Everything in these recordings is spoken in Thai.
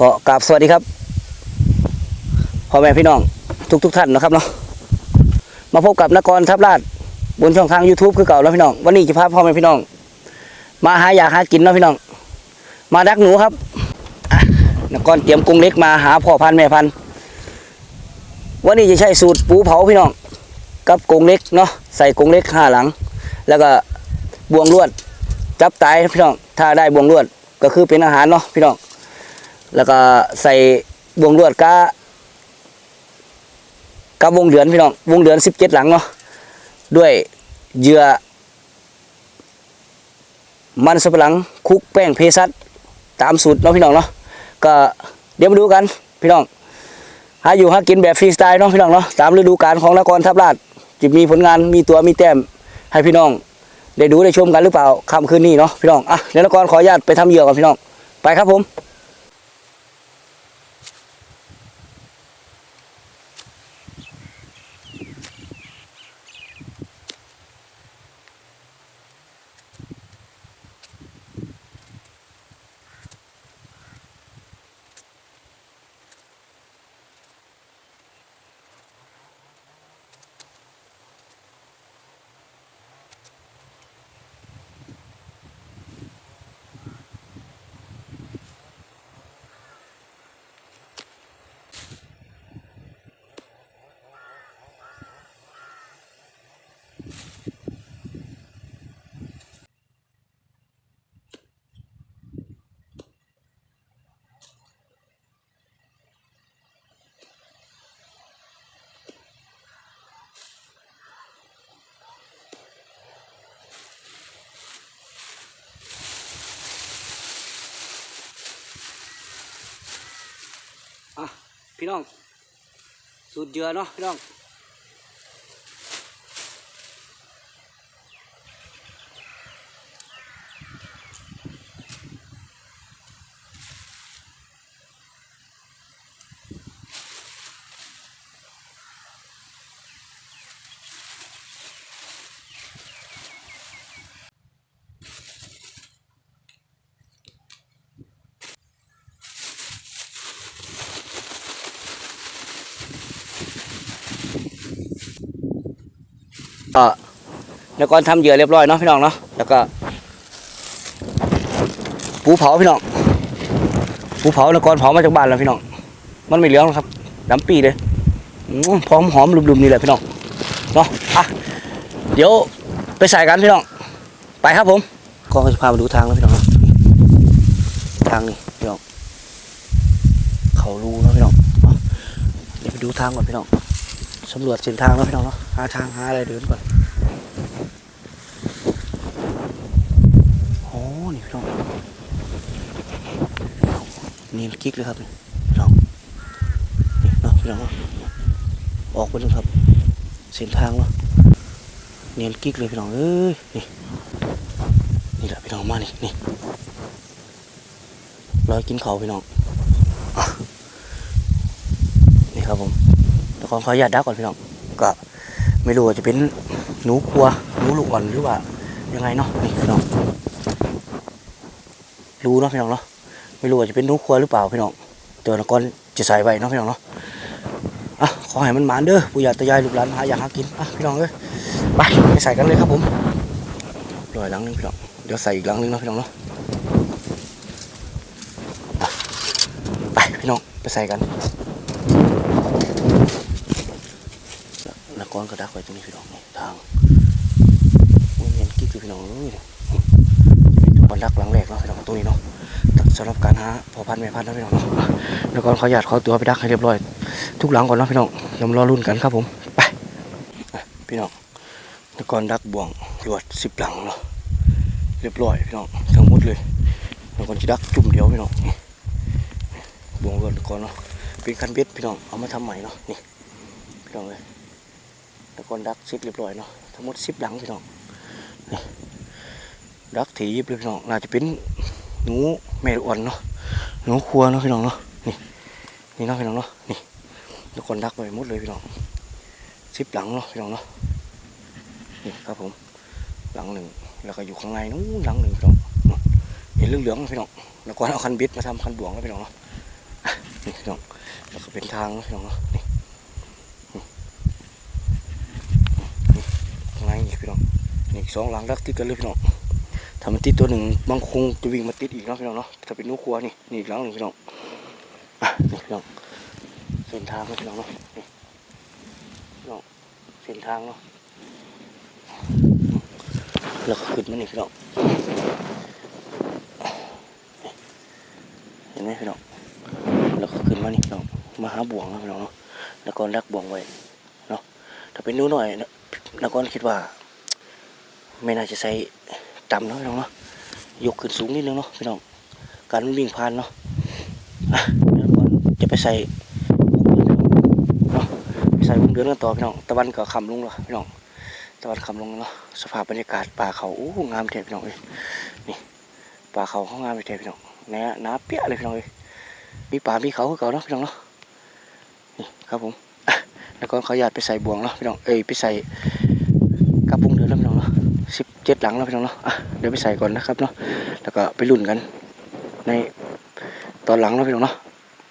ก็กราบสวัสดีครับพ่อแม่พี่น้องทุกทุกท่านนะครับเนาะมาพบกับนกรทับลาดบนช่องทาง YouTube คือเก่าแล้วพี่น้อง วันนี้จะพาพ่อแม่พี่น้อง มาหาอยากหากินเนาะพี่น้อง มาดักหนูครับนกรเตรียมกรงเล็กมาหาพ่อพันแม่พันวันนี้จะใช้สูตรปูเผาพี่น้อง กับกรงเล็กเนาะใส่กรงเล็กห้าหลัง แล้วก็บวงลวดจับตายพี่น้องถ้าได้บวงลวดก็คือเป็นอาหารเนาะพี่น้อง แล้วก็ใส่วงลวดกะกะวงเดือนพี่น้องวงเดือนสิบเจ็ดหลังเนาะด้วยเหยื่อมันสับปะหลังคุกแป้งเพซัสตามสูตรเนาะพี่น้องเนาะก็เดี๋ยวมาดูกันพี่น้องหาอยู่หากินแบบฟรีสไตล์เนาะพี่น้องเนาะตามฤดูกาลของนครทับลาดจะมีผลงานมีตัวมีแต้มให้พี่น้อง ได้ดูได้ชมกันหรือเปล่าค่ำคืนนี้เนาะพี่น้องอะเดี๋ยวนครขออนุญาตไปทำเหยื่อก่อนพี่น้องไปครับผม อะ พี่น้อง สูตรเยือเนาะพี่น้องก็ นครทำเหยื่อเรียบร้อยเนาะพี่น้องเนาะแล้วก็ปูเผาพี่น้องปูเผานครเผามาจากบ้านแล้วพี่น้องมันไม่เหลืองครับดำปีเลยพร้อมหอมลุมๆนี่แหละพี่น้องเนาะอะเดี๋ยวไปใส่กันพี่น้องไปครับผมก็จะพามาดูทางแล้วพี่น้องทางนี่พี่น้องเขารูเนะพี่น้องเอาเดี๋ยวไปดูทางก่อนพี่น้องสำรวจเส้นทางแล้วพี่น้องเนาะหาทางหาอะไรเดินก่อนโอ้นี่พี่น้อง นี่กิ๊กเลยครับพี่น้องนี่เนาะพี่น้องออกไปเลยครับ เส้นทางเนาะเนียนกิ๊กเลยพี่น้องเอ้ยนี่นี่แหละพี่น้องมานี่นี่รอยกินเขาพี่น้องอนี่ครับผมแต่ขอขออนุญาตดักก่อนพี่น้องก็ไม่รู้ว่าจะเป็นหนูครัวหนูลูกอ่อนหรือว่ายังไงเนาะนี่พี่น้องรู้เนาะพี่น้องเนาะ ไม่รู้ว่าจะเป็นหนูครัวหรือเปล่าพี่น้องเดี๋ยวนกรจะใส่ไว้เนาะพี่น้องเนาะอะขอให้มันหมานเด้อปู่ย่าตายายลูกหลานหาอยากหากินอะพี่น้องเอ้ยไปไปใส่กันเลยครับผมลอยหลังนึงพี่น้องเดี๋ยวใส่อีกหลังนึงเนาะพี่น้องเนาะไปพี่น้องไปใส่กันนักกรก็ดักไว้ตรงนี้พี่น้องนี่ทางมันเห็นกิ๊กอยู่พี่น้องเอ้ยเนี่ยวันรักหลังแรกเนาะพี่น้องตรงนี้เนาะ สำหรับการหาพอพันแม่พันนะพี่น้องเนาะนักกรขออนุญาตขอตัวไปดักให้เรียบร้อย ทุกหลังก่อนนะพี่น้องเดี๋ยวมารอรุ่นกันครับผมไปพี่น้องนักกรดักบ่วงรวดสิบหลังเนาะเรียบร้อยพี่น้องทั้งหมดเลยนักกรจะดักจุ่มเดียวพี่น้องบ่วงรวดนักกรเนาะเป็นคันเบ็ดพี่น้องเอามาทำใหม่เนาะนี่พี่น้องเลยแล้วก็ดักซิดเรียบร้อยเนาะทั้งหมดสิบหลังพี่น้องนี่ดักถีบเลยพี่น้องน่าจะเป็นหนู แม่ลูกอ่อนเนาะหนูครัวเนาะพี่น้องเนาะนี่นี่เนาะพี่น้องเนาะนี่ทุกคนดักไว้หมดเลยพี่น้องสิบหลังเนาะพี่น้องเนาะนี่ครับผมหลังหนึ่งแล้วก็อยู่ข้างในนู้นหลังหนึ่งพี่น้องเห็นเหลืองๆพี่น้องแล้วก็เอาคันบิดมาทำคันบ่วงแล้วพี่น้องเนาะนี่พี่น้องแล้วก็เป็นทางพี่น้องเนาะนี่ข้างในอีกพี่น้องนี่สองหลังรักติดกันเลยพี่น้อง ถ้ามันติดตัวหนึ่งบางคงจะวิ่งมาติดอีกเนาะพี่น้องเนาะถ้าเป็นนูครัวนี่นี่อีกหลังหนึ่งพี่น้องอะนี่พี่น้องเส้นทางนะพี่น้องเนาะนี่พี่น้องเส้นทางเนาะแล้วก็ขึ้นมานี่พี่น้องเห็นไหมพี่น้องแล้วก็ขึ้นมานี่เรามาหาบ่วงนะพี่น้องเนาะแล้วก็รักบ่วงไว้เนาะถ้าเป็นนู้หน่อยนะแล้วก็คิดว่า ไม่น่าจะใส่ ต่ำเนาะพี่น้องเนาะยกขึ้นสูงนิดนึงเนาะพี่น้องการวิ่งผ่านเนาะอะแล้วก่อนจะไปใส่เนาะไปใส่วงเดือนกันต่อพี่น้องตะวันก็คำลงแล้วพี่น้องตะวันคำลงแล้วเนาะสภาพบรรยากาศป่าเขาโอ้งามแท้พี่น้องเอ้ยนี่ป่าเขาเขางามแท้พี่น้องแหน่หนาเปี้ยเลยพี่น้องเอ้ยมีป่ามีเขาเก่าเนาะพี่น้องเนาะนี่ครับผมแล้วก็เขาอยากไปใส่บ่วงเนาะพี่น้องเอ้ยไปใส่ เจ็ดหลังแล้วพี่น้องเนาะเดี๋ยวไปใส่ก่อนนะครับเนาะแล้วก็ไปรุ่นกัน ในตอนหลังเนาะพี่น้องเนาะ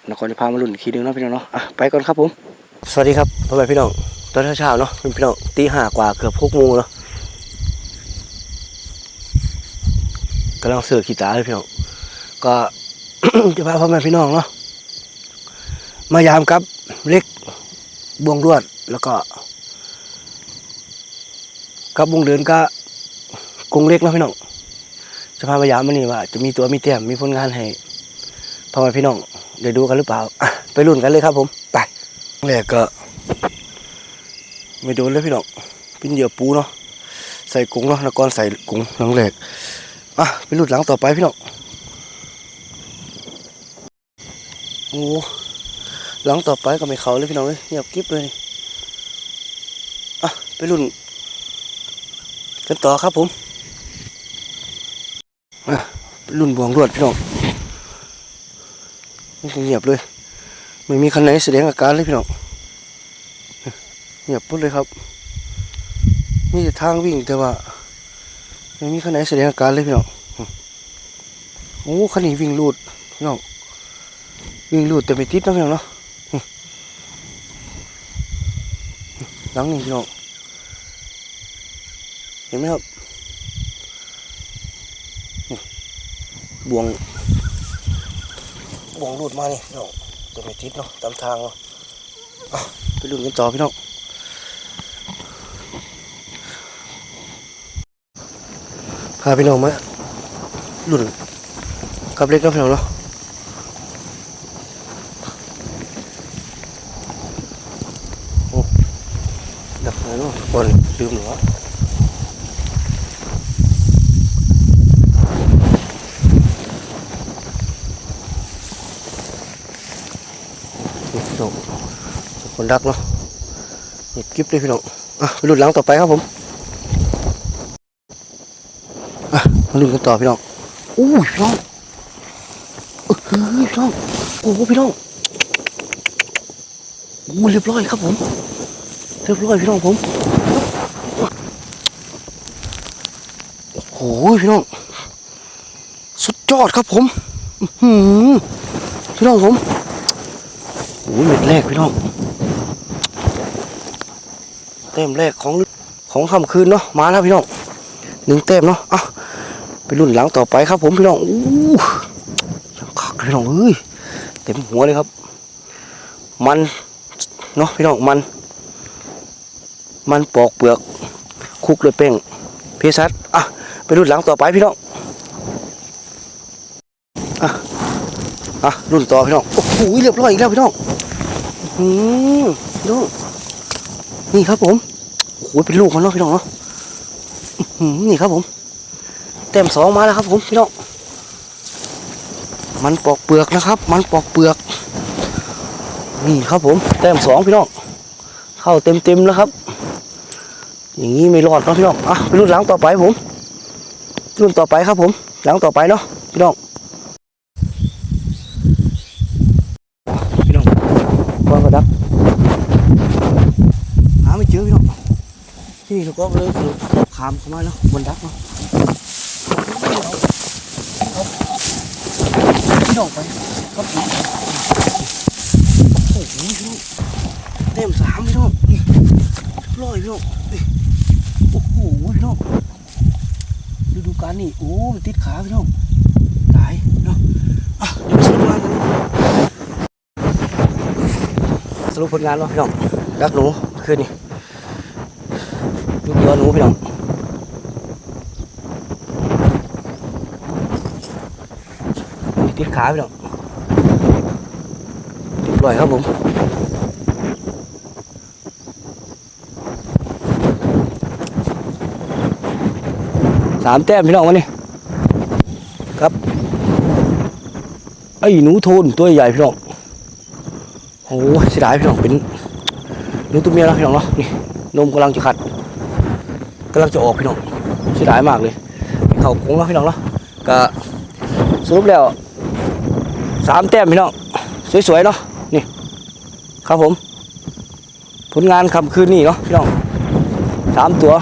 แล้วก็จะพามารุ่นอีกทีนึงเนาะพี่น้องเนาะไปก่อนครับผมสวัสดีครับพ่อแม่พี่น้องตอนเช้าๆเนาะพี่น้องตีห้ากว่าเกือบหกโมงเนาะกำลังเสือกขีตาเลยพี่น้องก็จะพาพ่อแม่พี่น้องเนาะมายามกับเล็กบวงรวดแล้วก็ กับบวงเดินก็ กรงเล็กเนาะพี่น้องจะพามายามมันนี่ว่า จะมีตัวมีเต้มมีผลงานให้พ่อแม่พี่น้องเดี๋ยวดูกันหรือเปล่าไปรุ่นกันเลยครับ ผมไปแรกก็ ไม่โดนเลยพี่น้องเป็นเหยื่อปูเนาะใส่กุ้งเนาะแล้วก็ใส่กุ้งหลังแรกอะไปรุ่นหลังต่อไปพี่น้องโอ้หลังต่อไปก็ไม่เขาเลยพี่น้องเลยเงียบกริบเลยอะไปรุ่นกันต่อครับผม รุ่นบวงรวดพี่น้องนี่เงียบเลย ไม่มีคันไหนแสดงอาการเลยพี่น้องเงียบปุ๊บเลยครับ มีแต่ทางวิ่งแต่ว่าไม่มีคันไหนแสดงอาการเลยพี่น้องโอ้คันนี้วิ่งลูดพี่น้องวิ่งลูดแต่ไม่ติดนะพี่น้องเนาะหลังนี่พี่น้องเห็นไหมครับ บวงบวงลูดมานี่พี่น้องแต่ไม่ติดเนาะตามทางเนาะอะไปลุ้นกันต่อพี่น้องพาพี่น้องมาลุ้นกับเล็กเนาะพี่น้องเนาะดับเลยเนาะบอลลืมเหรอ พี่น้องคนรักเนาะเงียบกิ๊บเลยพี่น้องอะไปลุ้นหลังต่อไปครับผมอะมาลุ้นกันต่อพี่น้องอู้ยพี่น้องเออพี่น้องโอ้พี่น้องอู้เรียบร้อยครับผมเรียบร้อยพี่น้องผมโอ้โหพี่น้องสุดยอดครับผมอื้อหือพี่น้องผม อ้โหเม็ดแรกพี่น้องเต็มแรกของของค่ำคืนเนาะมาแล้วพี่น้องหนึ่งเต็มเนาะอะไปรุ่นหลังต่อไปครับ ผมพี่น้องอู้คักพี่น้องเอ้ยเต็มหัวเลยครับ มันเนาะพี่น้องมัน มันปอกเปลือกคลุกด้วยแป้งเพสัตอะไปรุ่นหลังต่อไปพี่น้องอะอะรุ่นต่อพี่น้องโหเรียบร้อยอีกแล้วพี่น้องอืมพี่น้องนี่ครับผมโอ้โหเป็นลูกมันเนาะพี่น้องเนาะอือนี่ครับผม เต็มสองมาแล้วครับผมพี่น้องมันปอกเปลือกนะครับ มันปอกเปลือก นี่ครับผมเต็มสองพี่น้อง เข้าเต็มเต็มๆแล้วครับ อย่างนี้ไม่รอดเนาะพี่น้อง อะไปรุ่นหลังต่อไปผม รุ่นต่อไปครับผม หลังต่อไปเนาะพี่น้อง พี่น้องว่างกระดับหาไม่เจอพี่น้อง ที่นี่เราก็เลยคือขามเข้ามาเนาะบนดักเนาะเอาพี่น้องไปก็นี่พี่น้องเต็มสามพี่น้องนี่ร้อยพี่น้องโอ้โหพี่น้องดูดูการนี่โอ้มันติดขาพี่น้องตายพี่น้องอะเดี๋ยวไปสรุปงานกันสรุปผลงานเนาะพี่น้องรักหนูคืนนี้ เดียวหนูพี่น้องนี่ติดขาพี่น้องเรียบร้อยครับผมสามแต้มพี่น้องวันนี้ครับไอ้หนูโทนตัวใหญ่พี่น้องโอ้เสียดายพี่น้องเป็นหนูตัวเมียแล้วพี่น้องเนาะนี่นมกำลังจะขัด กำลังจะออกพี่น้องเสียดายมากเลยเขาโค้งแล้วพี่น้องเนาะก็สรุปแล้วสามแต้มพี่น้องสวยๆเนาะนี่ครับผม ผลงานคำคืนนี้เนาะพี่น้องสามตัว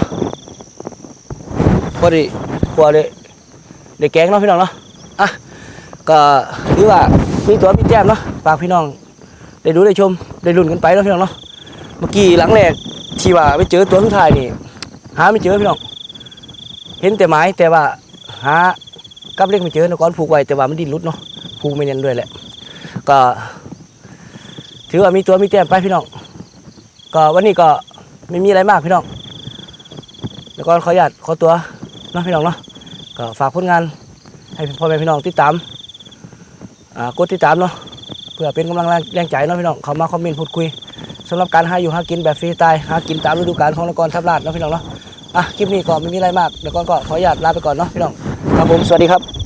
พอดีกลัวเลยเด็กแกงเนาะพี่น้องเนาะอะก็ถือว่ามีตัวมีแต้มเนาะฝากพี่น้อง ได้ดูได้ชมได้ลุ้นกันไปเนาะพี่น้องเนาะเมื่อกี้หลังแรกที่ว่าไปเจอตัวสุดท้ายนี่ หาไม่เจอพี่น้องเห็นแต่ไม้แต่ว่าหากับเล็กไม่เจอนะก้อนผูกไว้แต่ว่ามันดิ้นรุดเนาะผูกไม่เนียนด้วยแหละ ก็ ถือว่ามีตัวมีแต้มไปพี่น้องก็วันนี้ก็ไม่มีอะไรมากพี่น้องแล้วก็ขออนุญาตขอตัวเนาะพี่น้องเนาะก็ฝากผลงาน ให้พ่อแม่พี่น้องติดตามอ่ากดติดตามเนาะเพื่อเป็นกำลังแรงใจเนาะพี่น้องเขามาคอมเมนต์พูดคุยสำหรับการหาอยู่หากินแบบฟรีสไตล์หากินตามฤดูกาลของนครทับลาดเนาะพี่น้องเนาะ อะคลิปนี้ก็ไม่มีอะไรมากเดี๋ยวก่อนก็ขออนุญาตลาไปก่อนเนาะพี่น้องครับผมสวัสดีครับ